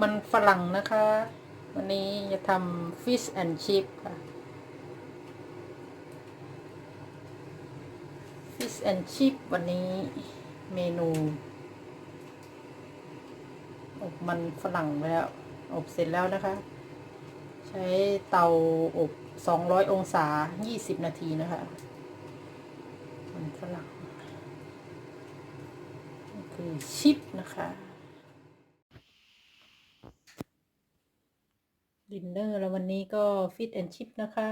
มันฝรั่งนะคะ วันนี้จะทำ fish and chip ค่ะ fish and chip วันนี้เมนู อบมันฝรั่งแล้ว อบเสร็จแล้วนะคะ ใช้เตาอบ 200 องศา 20 นาทีนะคะ มันฝรั่งคือชิปนะคะ ดินเนอร์แล้ววันนี้ก็ฟิตแอนชิปนะคะ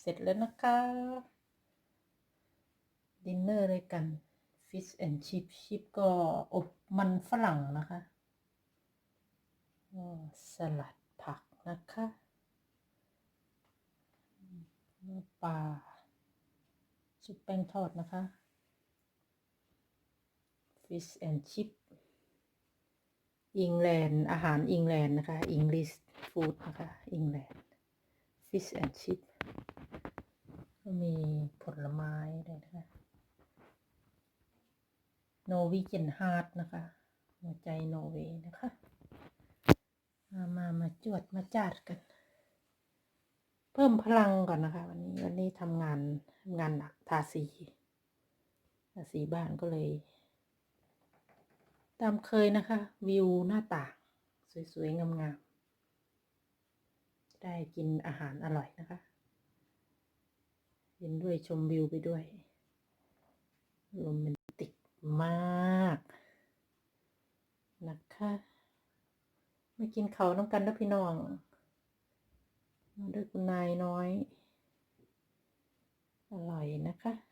เสร็จแล้วนะคะ ดินเนอร์เลยกันฟิชแอนชิปชิปก็อบมันฝรั่งนะคะสลัดผักนะคะปลาชุบแป้งทอดนะคะฟิชแอนชิปอิงแลนด์อาหารอิงแลนด์นะคะอังกฤษ ฟู้ดนะคะอิงแลนด์ฟิชแอนชิปก็มีผลไม้ด้วยนะคะโนวิเจนฮาร์ดนะคะหัวใจโนเวย์นะคะ มามามาจวดมาจาดกัน เพิ่มพลังก่อนนะคะ วันนี้วันนี้ทำงานทำงานหนักทาสีทาสีบ้านก็เลย ตามเคยนะคะ วิวหน้าต่าง สวย ๆ งามๆ กินอาหารอร่อยนะคะเห็นด้วยชมวิวไปด้วยโรแมนติกมากนะคะมากินเขาน้ำกันนะพี่น้องมาด้วยคุณนายน้อย อร่อยนะคะ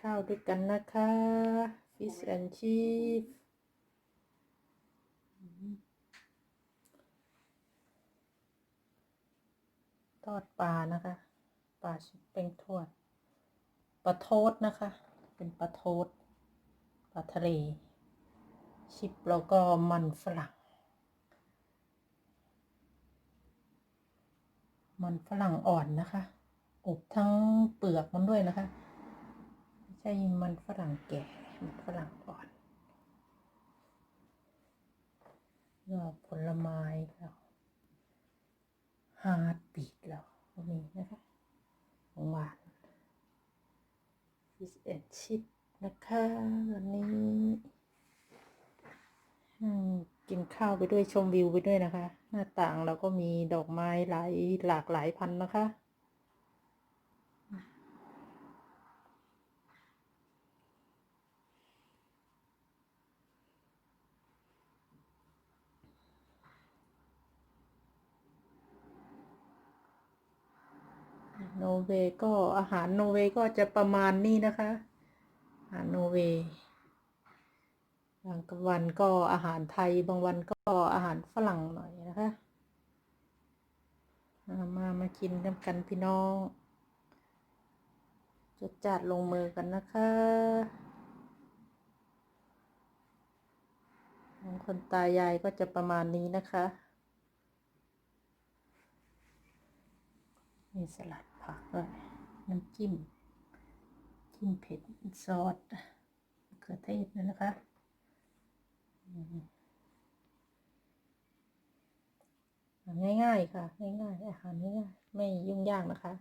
ข้าวด้วยกันนะคะ Fish and Chips ทอดปลานะคะปลาชุบแป้งทอดปลาโทษนะคะ เป็นปลาโทษปลาทะเล ชิปแล้วก็มันฝรั่ง มันฝรั่งอ่อนนะคะอบทั้งเปลือกมันด้วยนะคะ ใช่มันฝรั่งแก่มันฝรั่งอ่อนก็ผลไม้แล้วฮาร์ดบีทแล้วก็มีนะคะของหวานฟิชแอนชิปนะคะวันนี้กินข้าวไปด้วยชมวิวไปด้วยนะคะ หน้าต่างเราก็มีดอกไม้หลายหลากหลายพันนะคะ โนเวย์ก็อาหารโนเวย์ก็จะประมาณนี้นะคะ อาหารโนเวย์บางวันก็อาหารไทยบางวันก็อาหารฝรั่งหน่อยนะคะมามากินกันพี่น้องจดจัดลงมือกันนะคะของคนตายายก็จะประมาณนี้นะคะ มีสลัดผักด้วยน้ำจิ้ม จิ้มเผ็ดซอสมะเขือเทศนั่นนะคะง่ายๆค่ะ ง่ายๆอาหารง่ายๆไม่ยุ่งยากนะคะ